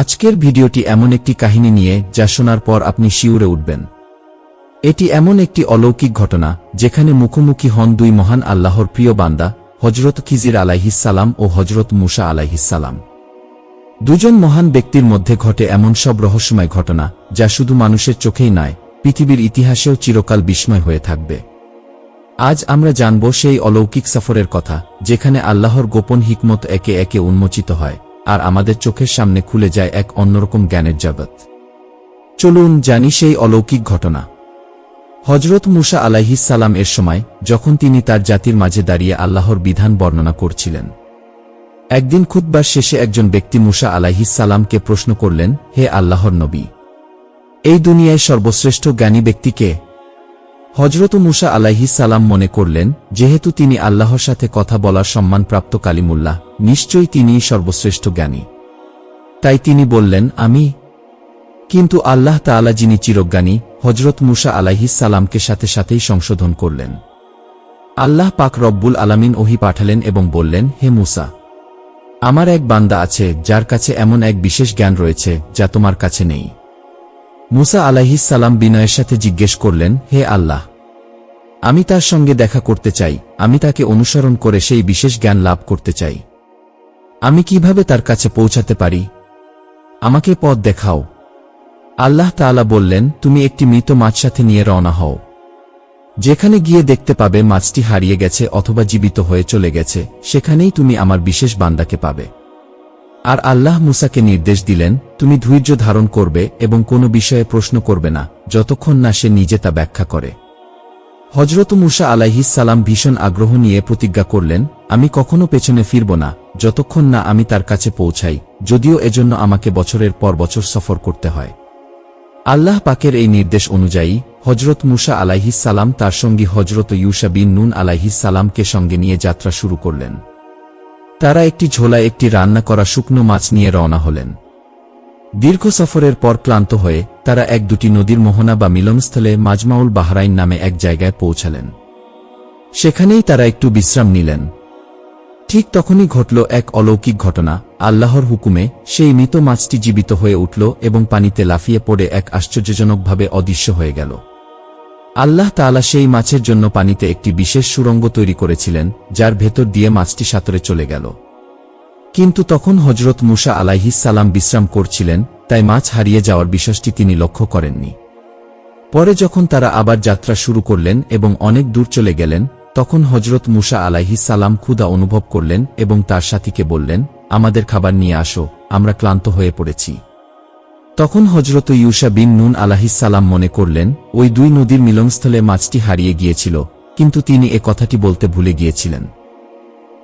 আজকের ভিডিওটি এমন একটি কাহিনী নিয়ে যা শোনার পর আপনি শিউরে উঠবেন। এটি এমন একটি অলৌকিক ঘটনা, যেখানে মুখোমুখি হন দুই মহান আল্লাহর প্রিয় বান্দা হজরত খিজির আলাইহিসালাম ও হজরত মুসা আলাইহিসালাম দুজন মহান ব্যক্তির মধ্যে ঘটে এমন সব রহস্যময় ঘটনা, যা শুধু মানুষের চোখেই নয়, পৃথিবীর ইতিহাসেও চিরকাল বিস্ময় হয়ে থাকবে। আজ আমরা জানব সেই অলৌকিক সফরের কথা, যেখানে আল্লাহর গোপন হিকমত একে একে উন্মোচিত হয়। আর আমাদের চোখের সামনে খুলে যায় এক অন্যরকম জ্ঞানের জগৎ। চলুন জানি সেই অলৌকিক ঘটনা। হজরত মুসা সালাম এর সময়, যখন তিনি তার জাতির মাঝে দাঁড়িয়ে আল্লাহর বিধান বর্ণনা করছিলেন। একদিন খুতবার শেষে একজন ব্যক্তি মুসা সালামকে প্রশ্ন করলেন, হে আল্লাহর নবী, এই দুনিয়ায় সর্বশ্রেষ্ঠ জ্ঞানী ব্যক্তিকে হজরত মুসা আলাইহিস সালাম মনে করলেন, যেহেতু তিনি আল্লাহর সাথে কথা বলার সম্মানপ্রাপ্ত কালিমুল্লাহ, নিশ্চয়ই তিনিই সর্বশ্রেষ্ঠ জ্ঞানী। তাই তিনি বললেন, আমি। কিন্তু আল্লাহ তাআলা যিনি চিরজ্ঞানী হজরত মুসা আলাইহিস সালামকে সাথে সাথেই সংশোধন করলেন। আল্লাহ পাক রব্বুল আলামিন ওহি পাঠালেন এবং বললেন, হে মুসা, আমার এক বান্দা আছে, যার কাছে এমন এক বিশেষ জ্ঞান রয়েছে, যা তোমার কাছে নেই। মুসা সালাম বিনয়ের সাথে জিজ্ঞেস করলেন, হে আল্লাহ, আমি তার সঙ্গে দেখা করতে চাই। আমি তাকে অনুসরণ করে সেই বিশেষ জ্ঞান লাভ করতে চাই। আমি কীভাবে তার কাছে পৌঁছাতে পারি? আমাকে পথ দেখাও। আল্লাহ তাআলা বললেন, তুমি একটি মৃত মাছ সাথে নিয়ে রওনা হও। যেখানে গিয়ে দেখতে পাবে মাছটি হারিয়ে গেছে অথবা জীবিত হয়ে চলে গেছে, সেখানেই তুমি আমার বিশেষ বান্দাকে পাবে। আর আল্লাহ মুসাকে নির্দেশ দিলেন, তুমি ধৈর্য ধারণ করবে এবং কোনো বিষয়ে প্রশ্ন করবে না, যতক্ষণ না সে নিজে তা ব্যাখ্যা করে। হজরত মুসা সালাম ভীষণ আগ্রহ নিয়ে প্রতিজ্ঞা করলেন, আমি কখনো পেছনে ফিরব না, যতক্ষণ না আমি তার কাছে পৌঁছাই, যদিও এজন্য আমাকে বছরের পর বছর সফর করতে হয়। আল্লাহ পাকের এই নির্দেশ অনুযায়ী হজরত মুসা সালাম তার সঙ্গী হজরত ইউসা বিন নুন সালামকে সঙ্গে নিয়ে যাত্রা শুরু করলেন। তারা একটি ঝোলায় একটি রান্না করা শুকনো মাছ নিয়ে রওনা হলেন। দীর্ঘ সফরের পর ক্লান্ত হয়ে তারা এক দুটি নদীর মোহনা বা মিলনস্থলে মাজমাউল বাহরাইন নামে এক জায়গায় পৌঁছালেন। সেখানেই তারা একটু বিশ্রাম নিলেন। ঠিক তখনই ঘটল এক অলৌকিক ঘটনা। আল্লাহর হুকুমে সেই মৃত মাছটি জীবিত হয়ে উঠল এবং পানিতে লাফিয়ে পড়ে এক আশ্চর্যজনকভাবে অদৃশ্য হয়ে গেল। আল্লাহ তাআলা সেই মাছের জন্য পানিতে একটি বিশেষ সুরঙ্গ তৈরি করেছিলেন, যার ভেতর দিয়ে মাছটি সাঁতরে চলে গেল। কিন্তু তখন হজরত মুসা সালাম বিশ্রাম করছিলেন, তাই মাছ হারিয়ে যাওয়ার বিষয়টি তিনি লক্ষ্য করেননি। পরে যখন তারা আবার যাত্রা শুরু করলেন এবং অনেক দূর চলে গেলেন, তখন হজরত মুসা সালাম ক্ষুধা অনুভব করলেন এবং তার সাথীকে বললেন, আমাদের খাবার নিয়ে আসো, আমরা ক্লান্ত হয়ে পড়েছি। তখন হজরত ইউসা বিন নুন আলাহিসাল্লাম মনে করলেন, ওই দুই নদীর মিলনস্থলে মাছটি হারিয়ে গিয়েছিল, কিন্তু তিনি এ কথাটি বলতে ভুলে গিয়েছিলেন।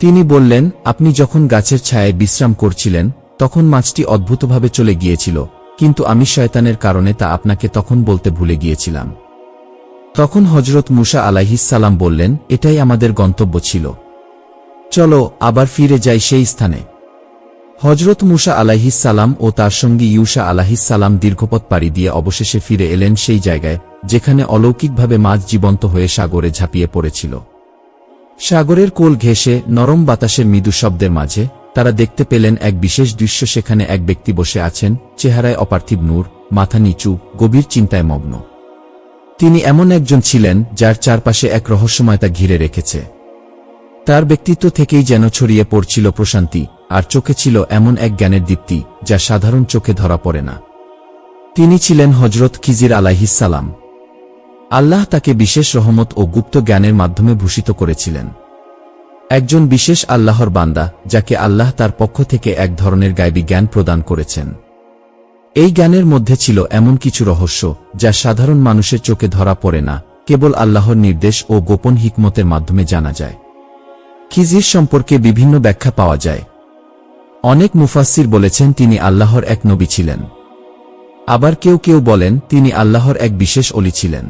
তিনি বললেন, আপনি যখন গাছের ছায়ায় বিশ্রাম করছিলেন, তখন মাছটি অদ্ভুতভাবে চলে গিয়েছিল, কিন্তু আমি শয়তানের কারণে তা আপনাকে তখন বলতে ভুলে গিয়েছিলাম। তখন হজরত মুসা আলাইহিসাল্লাম বললেন, এটাই আমাদের গন্তব্য ছিল। চলো, আবার ফিরে যাই সেই স্থানে। হজরত মুসা আলাহিসাল্লাম ও তার সঙ্গী ইউসা আলাহিসাল্লাম দীর্ঘপথ পাড়ি দিয়ে অবশেষে ফিরে এলেন সেই জায়গায়, যেখানে অলৌকিকভাবে মাছ জীবন্ত হয়ে সাগরে ঝাঁপিয়ে পড়েছিল। সাগরের কোল ঘেঁষে নরম বাতাসের মৃদু শব্দের মাঝে তারা দেখতে পেলেন এক বিশেষ দৃশ্য সেখানে এক ব্যক্তি বসে আছেন, চেহারায় অপার্থিব নূর, মাথা নিচু, গভীর চিন্তায় মগ্ন। তিনি এমন একজন ছিলেন যার চারপাশে এক রহস্যময়তা ঘিরে রেখেছে। তার ব্যক্তিত্ব থেকেই যেন ছড়িয়ে পড়ছিল প্রশান্তি আর চোখে ছিল এমন এক জ্ঞানের দীপ্তি, যা সাধারণ চোখে ধরা পড়ে না। তিনি ছিলেন হজরত খিজির আলাইহিসালাম আল্লাহ তাকে বিশেষ রহমত ও গুপ্ত জ্ঞানের মাধ্যমে ভূষিত করেছিলেন। একজন বিশেষ আল্লাহর বান্দা, যাকে আল্লাহ তার পক্ষ থেকে এক ধরনের গায়বী জ্ঞান প্রদান করেছেন। এই জ্ঞানের মধ্যে ছিল এমন কিছু রহস্য, যা সাধারণ মানুষের চোখে ধরা পড়ে না, কেবল আল্লাহর নির্দেশ ও গোপন হিকমতের মাধ্যমে জানা যায়। খিজির সম্পর্কে বিভিন্ন ব্যাখ্যা পাওয়া যায়। অনেক মুফাসির বলেছেন তিনি আল্লাহর এক নবী ছিলেন। আবার কেউ কেউ বলেন তিনি আল্লাহর এক বিশেষ অলি ছিলেন।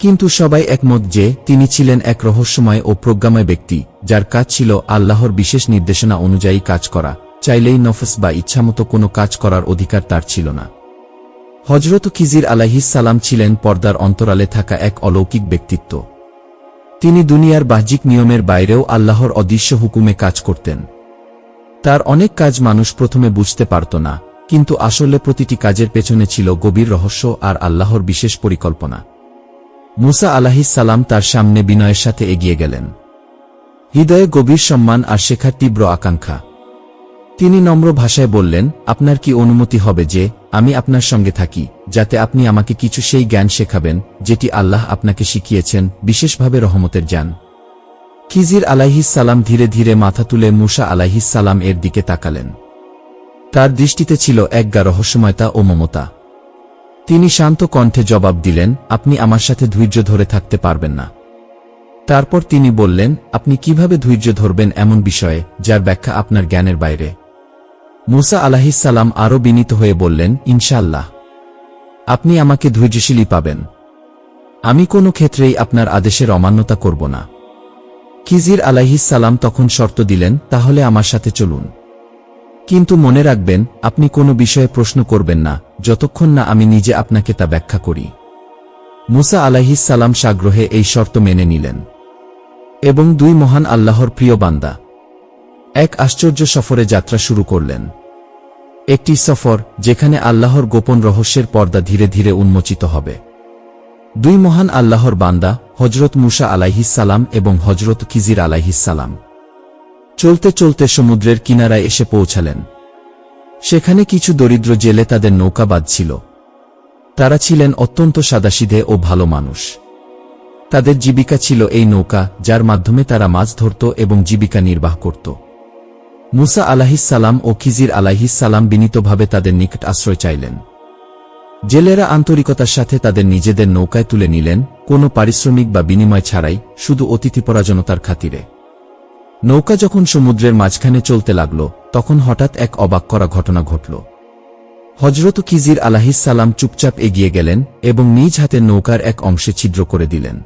কিন্তু সবাই একমত যে তিনি ছিলেন এক রহস্যময় ও প্রজ্ঞাময় ব্যক্তি, যার কাজ ছিল আল্লাহর বিশেষ নির্দেশনা অনুযায়ী কাজ করা, চাইলেই নফস বা ইচ্ছামতো কোনো কাজ করার অধিকার তার ছিল না। হজরত খিজির সালাম ছিলেন পর্দার অন্তরালে থাকা এক অলৌকিক ব্যক্তিত্ব। তিনি দুনিয়ার বাহ্যিক নিয়মের বাইরেও আল্লাহর অদৃশ্য হুকুমে কাজ করতেন। তার অনেক কাজ মানুষ প্রথমে বুঝতে পারত না, কিন্তু আসলে প্রতিটি কাজের পেছনে ছিল গভীর রহস্য আর আল্লাহর বিশেষ পরিকল্পনা। মুসা আলাহিস সালাম তার সামনে বিনয়ের সাথে এগিয়ে গেলেন। হৃদয়ে গভীর সম্মান আর শেখার তীব্র আকাঙ্ক্ষা। তিনি নম্র ভাষায় বললেন, আপনার কি অনুমতি হবে যে আমি আপনার সঙ্গে থাকি, যাতে আপনি আমাকে কিছু সেই জ্ঞান শেখাবেন, যেটি আল্লাহ আপনাকে শিখিয়েছেন, বিশেষভাবে রহমতের জ্ঞান? খিজির সালাম ধীরে ধীরে মাথা তুলে মুসা সালাম এর দিকে তাকালেন। তার দৃষ্টিতে ছিল একগা রহস্যময়তা ও মমতা। তিনি শান্ত কণ্ঠে জবাব দিলেন, আপনি আমার সাথে ধৈর্য ধরে থাকতে পারবেন না। তারপর তিনি বললেন, আপনি কীভাবে ধৈর্য ধরবেন এমন বিষয়ে, যার ব্যাখ্যা আপনার জ্ঞানের বাইরে? মুসা আলাহিসাল্লাম আরও বিনীত হয়ে বললেন ইনশাল্লাহ আপনি আমাকে ধৈর্যশীলী পাবেন। আমি কোনো ক্ষেত্রেই আপনার আদেশের অমান্যতা করব না। খিজির আলাহিসাল্লাম তখন শর্ত দিলেন, তাহলে আমার সাথে চলুন। কিন্তু মনে রাখবেন, আপনি কোনো বিষয়ে প্রশ্ন করবেন না, যতক্ষণ না আমি নিজে আপনাকে তা ব্যাখ্যা করি। মুসা আলাহিসাল্লাম সাগ্রহে এই শর্ত মেনে নিলেন। এবং দুই মহান আল্লাহর প্রিয় বান্দা। এক আশ্চর্য সফরে যাত্রা শুরু করলেন। একটি সফর, যেখানে আল্লাহর গোপন রহস্যের পর্দা ধীরে ধীরে উন্মোচিত হবে। দুই মহান আল্লাহর বান্দা হজরত মুসা আলাইহিসালাম এবং হজরত খিজির আলাইহিসালাম চলতে চলতে সমুদ্রের কিনারায় এসে পৌঁছালেন। সেখানে কিছু দরিদ্র জেলে তাদের নৌকা বাঁধছিল। তারা ছিলেন অত্যন্ত সাদাসিধে ও ভালো মানুষ। তাদের জীবিকা ছিল এই নৌকা, যার মাধ্যমে তারা মাছ ধরত এবং জীবিকা নির্বাহ করত। মুসা আলাহিসাল্লাম ও খিজির আলাহিসাল্লাম বিনীতভাবে তাদের নিকট আশ্রয় চাইলেন। জেলেরা আন্তরিকতার সাথে তাদের নিজেদের নৌকায় তুলে নিলেন, কোনো পারিশ্রমিক বা বিনিময় ছাড়াই শুধু অতিথিপরাজনতার খাতিরে। নৌকা যখন সমুদ্রের মাঝখানে চলতে লাগল, তখন হঠাৎ এক অবাক করা ঘটনা ঘটল। হজরত খিজির আলাহিসাল্লাম চুপচাপ এগিয়ে গেলেন এবং নিজ হাতে নৌকার এক অংশে ছিদ্র করে দিলেন।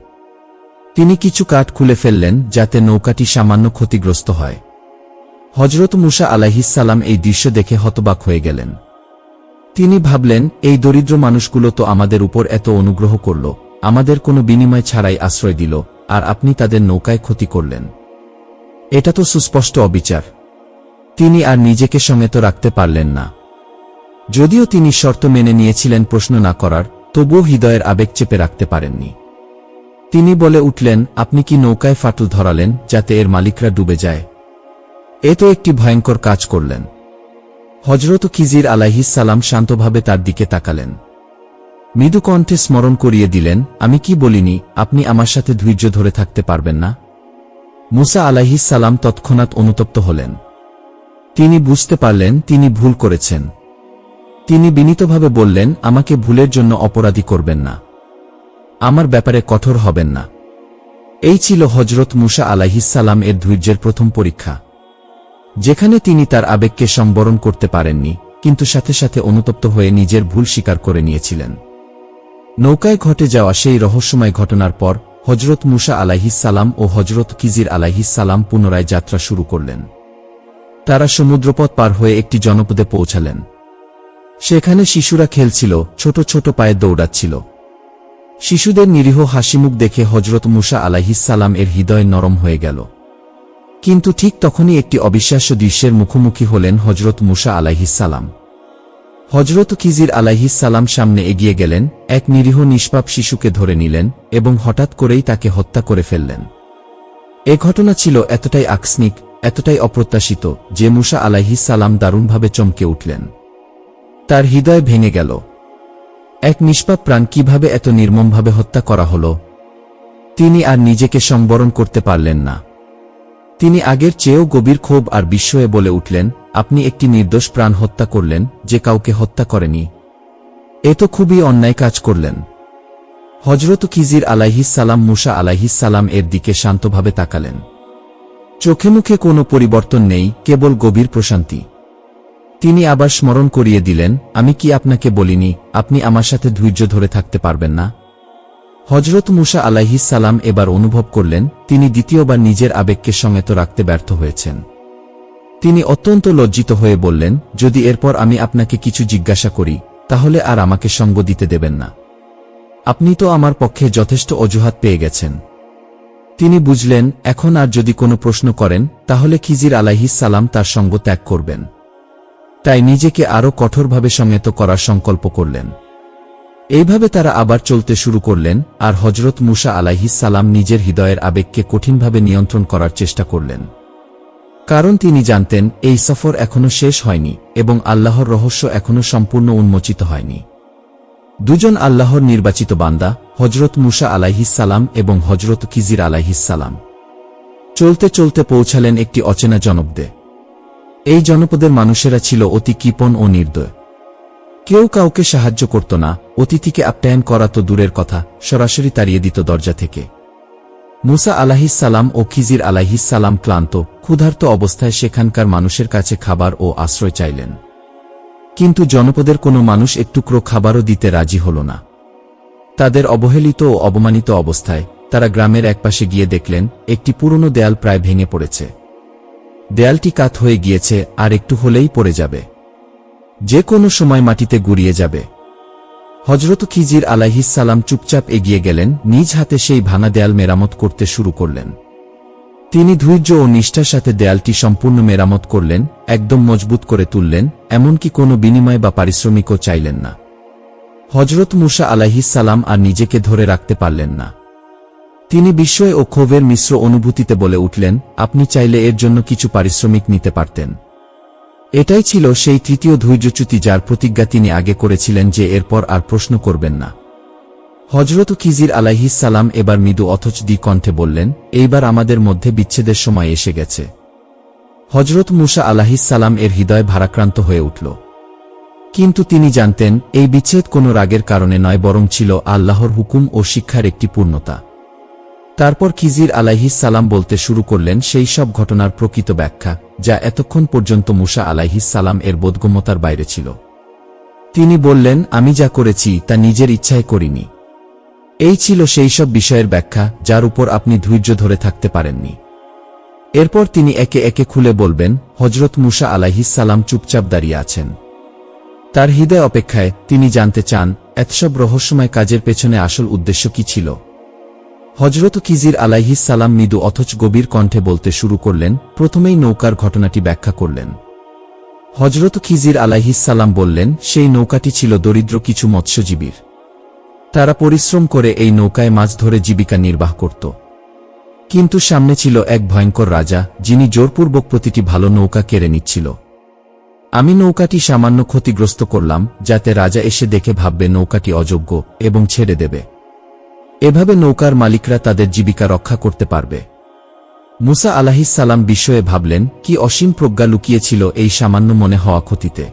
তিনি কিছু কাঠ খুলে ফেললেন যাতে নৌকাটি সামান্য ক্ষতিগ্রস্ত হয়। হজরত মুসা আলাহিসাল্লাম এই দৃশ্য দেখে হতবাক হয়ে গেলেন। তিনি ভাবলেন, এই দরিদ্র মানুষগুলো তো আমাদের উপর এত অনুগ্রহ করল, আমাদের কোনো বিনিময় ছাড়াই আশ্রয় দিল, আর আপনি তাদের নৌকায় ক্ষতি করলেন। এটা তো সুস্পষ্ট অবিচার। তিনি আর নিজেকে সমেত রাখতে পারলেন না। যদিও তিনি শর্ত মেনে নিয়েছিলেন প্রশ্ন না করার, তবুও হৃদয়ের আবেগ চেপে রাখতে পারেননি। তিনি বলে উঠলেন, আপনি কি নৌকায় ফাটল ধরালেন, যাতে এর মালিকরা ডুবে যায়? এ তো একটি ভয়ঙ্কর কাজ করলেন। হজরত খিজির সালাম শান্তভাবে তার দিকে তাকালেন। মৃদু কণ্ঠে স্মরণ করিয়ে দিলেন, আমি কি বলিনি, আপনি আমার সাথে ধৈর্য ধরে থাকতে পারবেন না? মুসা সালাম তৎক্ষণাৎ অনুতপ্ত হলেন। তিনি বুঝতে পারলেন, তিনি ভুল করেছেন। তিনি বিনীতভাবে বললেন, আমাকে ভুলের জন্য অপরাধী করবেন না। আমার ব্যাপারে কঠোর হবেন না। এই ছিল হজরত মুসা আলাহিসাল্লাম এর ধৈর্যের প্রথম পরীক্ষা। যেখানে তিনি তার আবেগকে সম্বরণ করতে পারেননি, কিন্তু সাথে সাথে অনুতপ্ত হয়ে নিজের ভুল স্বীকার করে নিয়েছিলেন। নৌকায় ঘটে যাওয়া সেই রহস্যময় ঘটনার পর হজরত মুসা আলাহিসাল্লাম ও হজরত কিজির আলাহিসাল্লাম পুনরায় যাত্রা শুরু করলেন। তারা সমুদ্রপথ পার হয়ে একটি জনপদে পৌঁছালেন। সেখানে শিশুরা খেলছিল, ছোট ছোট পায়ে দৌড়াচ্ছিল। শিশুদের নিরীহ হাসিমুখ দেখে হজরত মুসা আলাহিসাল্লাম এর হৃদয় নরম হয়ে গেল। কিন্তু ঠিক তখনই একটি অবিশ্বাস্য দৃশ্যের মুখোমুখি হলেন হজরত মুসা আলাহিসাল্লাম হজরত খিজির আলাহিসাল্লাম সামনে এগিয়ে গেলেন, এক নিরীহ নিষ্পাপ শিশুকে ধরে নিলেন এবং হঠাৎ করেই তাকে হত্যা করে ফেললেন। এ ঘটনা ছিল এতটাই আকস্মিক, এতটাই অপ্রত্যাশিত যে মুসা আলাহিসাল্লাম দারুণভাবে চমকে উঠলেন। তার হৃদয় ভেঙে গেল। এক নিষ্পাপ প্রাণ কীভাবে এত নির্মমভাবে হত্যা করা হল? তিনি আর নিজেকে সংবরণ করতে পারলেন না। তিনি আগের চেয়েও গভীর ক্ষোভ আর বিস্ময়ে বলে উঠলেন, আপনি একটি নির্দোষ প্রাণ হত্যা করলেন, যে কাউকে হত্যা করেনি। এ তো খুবই অন্যায় কাজ করলেন। হজরত খিজির সালাম মুসা সালাম এর দিকে শান্তভাবে তাকালেন। চোখে মুখে কোনো পরিবর্তন নেই, কেবল গভীর প্রশান্তি। তিনি আবার স্মরণ করিয়ে দিলেন, আমি কি আপনাকে বলিনি, আপনি আমার সাথে ধৈর্য ধরে থাকতে পারবেন না? হজরত মুসা সালাম এবার অনুভব করলেন, তিনি দ্বিতীয়বার নিজের আবেগকে সমেত রাখতে ব্যর্থ হয়েছেন। তিনি অত্যন্ত লজ্জিত হয়ে বললেন, যদি এরপর আমি আপনাকে কিছু জিজ্ঞাসা করি, তাহলে আর আমাকে সঙ্গ দিতে দেবেন না। আপনি তো আমার পক্ষে যথেষ্ট অজুহাত পেয়ে গেছেন। তিনি বুঝলেন, এখন আর যদি কোনো প্রশ্ন করেন, তাহলে খিজির সালাম তার সঙ্গ ত্যাগ করবেন। তাই নিজেকে আরও কঠোরভাবে সংযত করার সংকল্প করলেন। এইভাবে তারা আবার চলতে শুরু করলেন, আর হজরত মুসা সালাম নিজের হৃদয়ের আবেগকে কঠিনভাবে নিয়ন্ত্রণ করার চেষ্টা করলেন। কারণ তিনি জানতেন, এই সফর এখনও শেষ হয়নি, এবং আল্লাহর রহস্য এখনও সম্পূর্ণ উন্মোচিত হয়নি। দুজন আল্লাহর নির্বাচিত বান্দা হজরত মুসা আলাইহিসালাম এবং হজরত কিজির আলাইহিসালাম চলতে চলতে পৌঁছালেন একটি অচেনা জনপদে। এই জনপদের মানুষেরা ছিল অতি কৃপণ ও নির্দয়। কেউ কাউকে সাহায্য করত না। অতিথিকে আপ্যায়ন করা তো দূরের কথা, সরাসরি তাড়িয়ে দিত দরজা থেকে। মুসা আলাহিসাল্লাম ও খিজির আলাহিসাল্লাম ক্লান্ত, ক্ষুধার্ত অবস্থায় সেখানকার মানুষের কাছে খাবার ও আশ্রয় চাইলেন। কিন্তু জনপদের কোনো মানুষ একটুকরো খাবারও দিতে রাজি হল না। তাদের অবহেলিত ও অবমানিত অবস্থায় তারা গ্রামের একপাশে গিয়ে দেখলেন, একটি পুরনো দেয়াল প্রায় ভেঙে পড়েছে। দেয়ালটি কাত হয়ে গিয়েছে, আর একটু হলেই পড়ে যাবে। যে কোনো সময় মাটিতে গুড়িয়ে যাবে। হজরত খিজির আলাইহিসাল্লাম চুপচাপ এগিয়ে গেলেন, নিজ হাতে সেই ভাঙা দেয়াল মেরামত করতে শুরু করলেন। তিনি ধৈর্য ও নিষ্ঠার সাথে দেয়ালটি সম্পূর্ণ মেরামত করলেন, একদম মজবুত করে তুললেন, এমনকি কোনো বিনিময় বা পারিশ্রমিকও চাইলেন না। হজরত মুসা আলাইহিসাল্লাম আর নিজেকে ধরে রাখতে পারলেন না। তিনি বিস্ময় ও ক্ষোভের মিশ্র অনুভূতিতে বলে উঠলেন, আপনি চাইলে এর জন্য কিছু পারিশ্রমিক নিতে পারতেন। এটাই ছিল সেই তৃতীয় ধৈর্যচ্যুতি যার প্রতিজ্ঞা তিনি আগে করেছিলেন যে এরপর আর প্রশ্ন করবেন না। হজরত খিজির আলাইহিসাল্লাম এবার মৃদু অথচ দি কণ্ঠে বললেন, এইবার আমাদের মধ্যে বিচ্ছেদের সময় এসে গেছে। হজরত মুসা আলাহিসাল্লাম এর হৃদয় ভারাক্রান্ত হয়ে উঠল। কিন্তু তিনি জানতেন, এই বিচ্ছেদ কোনো রাগের কারণে নয়, বরং ছিল আল্লাহর হুকুম ও শিক্ষার একটি পূর্ণতা। তারপর খিজির আলাইহিসাল্লাম বলতে শুরু করলেন সেই সব ঘটনার প্রকৃত ব্যাখ্যা, যা এতক্ষণ পর্যন্ত মুসা আলাইহিসাল্লাম এর বোধগম্যতার বাইরে ছিল। তিনি বললেন, আমি যা করেছি, তা নিজের ইচ্ছায় করিনি। এই ছিল সেই সব বিষয়ের ব্যাখ্যা, যার উপর আপনি ধৈর্য ধরে থাকতে পারেননি। এরপর তিনি একে একে খুলে বলবেন হজরত মুসা সালাম চুপচাপ দাঁড়িয়ে আছেন। তার হৃদয় অপেক্ষায় তিনি জানতে চান, এতসব রহস্যময় কাজের পেছনে আসল উদ্দেশ্য কি ছিল? হজরত কিজির আলাইহিস সালাম মৃদু অথচ গভীর কণ্ঠে বলতে শুরু করলেন, প্রথমেই নৌকার ঘটনাটি ব্যাখ্যা করলেন। হজরত খিজির সালাম বললেন, সেই নৌকাটি ছিল দরিদ্র কিছু মৎস্যজীবীর। তারা পরিশ্রম করে এই নৌকায় মাছ ধরে জীবিকা নির্বাহ করত। কিন্তু সামনে ছিল এক ভয়ঙ্কর রাজা, যিনি জোরপূর্বক প্রতিটি ভালো নৌকা কেড়ে নিচ্ছিল। আমি নৌকাটি সামান্য ক্ষতিগ্রস্ত করলাম, যাতে রাজা এসে দেখে ভাববে নৌকাটি অযোগ্য এবং ছেড়ে দেবে। এভাবে নৌকার মালিকরা তাদের জীবিকা রক্ষা করতে পারবে। মুসা আলাহিসাল্লাম বিষয়ে ভাবলেন, কি অসীম প্রজ্ঞা লুকিয়েছিল এই সামান্য মনে হওয়া ক্ষতিতে।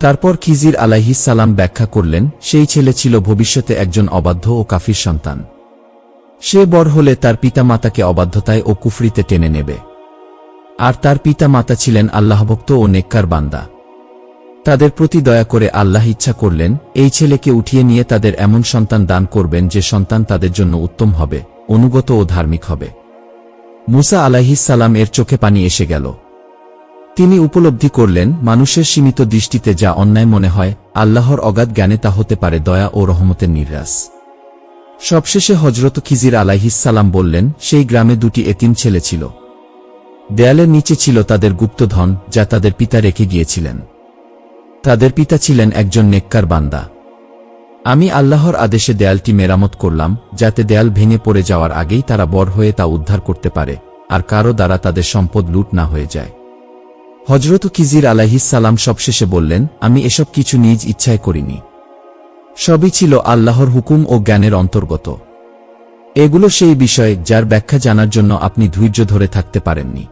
তারপর খিজির আলাহিসাল্লাম ব্যাখ্যা করলেন, সেই ছেলে ছিল ভবিষ্যতে একজন অবাধ্য ও কাফির সন্তান। সে বড় হলে তার পিতা মাতাকে অবাধ্যতায় ও কুফরিতে টেনে নেবে। আর তার পিতা মাতা ছিলেন আল্লাহভক্ত ও নেককার বান্দা। তাদের প্রতি দয়া করে আল্লাহ ইচ্ছা করলেন, এই ছেলেকে উঠিয়ে নিয়ে তাদের এমন সন্তান দান করবেন যে সন্তান তাদের জন্য উত্তম হবে, অনুগত ও ধার্মিক হবে। মুসা আলাহিসাল্লাম এর চোখে পানি এসে গেল। তিনি উপলব্ধি করলেন, মানুষের সীমিত দৃষ্টিতে যা অন্যায় মনে হয়, আল্লাহর অগাধ জ্ঞানে তা হতে পারে দয়া ও রহমতের নির্যাস সবশেষে হজরত খিজির আলাইহিসাল্লাম বললেন, সেই গ্রামে দুটি এতিম ছেলে ছিল। দেয়ালের নিচে ছিল তাদের গুপ্তধন, যা তাদের পিতা রেখে গিয়েছিলেন। তাদের পিতা ছিলেন একজন নেককার বান্দা। আমি আল্লাহর আদেশে দেয়ালটি মেরামত করলাম, যাতে দেয়াল ভেঙে পড়ে যাওয়ার আগেই তারা বড় হয়ে তা উদ্ধার করতে পারে, আর কারও দ্বারা তাদের সম্পদ লুট না হয়ে যায়। হজরত কিজির আলাহিসাল্লাম সবশেষে বললেন, আমি এসব কিছু নিজ ইচ্ছায় করিনি। সবই ছিল আল্লাহর হুকুম ও জ্ঞানের অন্তর্গত। এগুলো সেই বিষয় যার ব্যাখ্যা জানার জন্য আপনি ধৈর্য ধরে থাকতে পারেননি।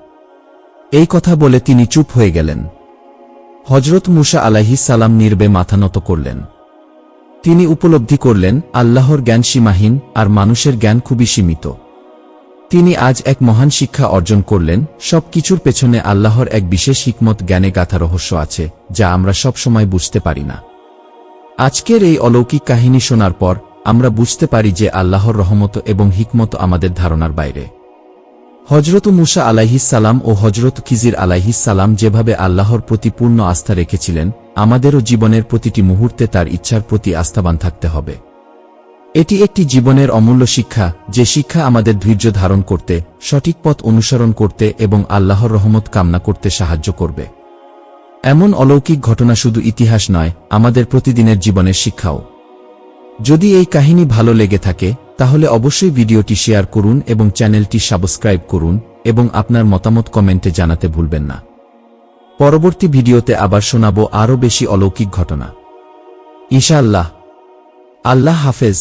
এই কথা বলে তিনি চুপ হয়ে গেলেন। হজরত মুসা আলাহিস সালাম নির্বে মাথা নত করলেন। তিনি উপলব্ধি করলেন, আল্লাহর জ্ঞান সীমাহীন, আর মানুষের জ্ঞান খুবই সীমিত। তিনি আজ এক মহান শিক্ষা অর্জন করলেন সব কিছুর পেছনে আল্লাহর এক বিশেষ হিকমত জ্ঞানে গাথা রহস্য আছে, যা আমরা সব সময় বুঝতে পারি না। আজকের এই অলৌকিক কাহিনী শোনার পর, আমরা বুঝতে পারি যে আল্লাহর রহমত এবং হিকমত আমাদের ধারণার বাইরে। হজরত মুসা আলাইহিসাল্লাম ও হজরত খিজির আলাইহিসাল্লাম যেভাবে আল্লাহর প্রতি পূর্ণ আস্থা রেখেছিলেন, আমাদেরও জীবনের প্রতিটি মুহূর্তে তার ইচ্ছার প্রতি আস্থাবান থাকতে হবে। এটি একটি জীবনের অমূল্য শিক্ষা, যে শিক্ষা আমাদের ধৈর্য ধারণ করতে, সঠিক পথ অনুসরণ করতে এবং আল্লাহর রহমত কামনা করতে সাহায্য করবে। এমন অলৌকিক ঘটনা শুধু ইতিহাস নয়, আমাদের প্রতিদিনের জীবনের শিক্ষাও। যদি এই কাহিনী ভালো লেগে থাকে তাহলে অবশ্যই ভিডিওটি শেয়ার করুন এবং চ্যানেলটি সাবস্ক্রাইব করুন এবং আপনার মতামত কমেন্টে জানাতে ভুলবেন না। পরবর্তী ভিডিওতে আবার শোনাব আরও বেশি অলৌকিক ঘটনা। ইনশাআল্লাহ। আল্লাহ হাফেজ।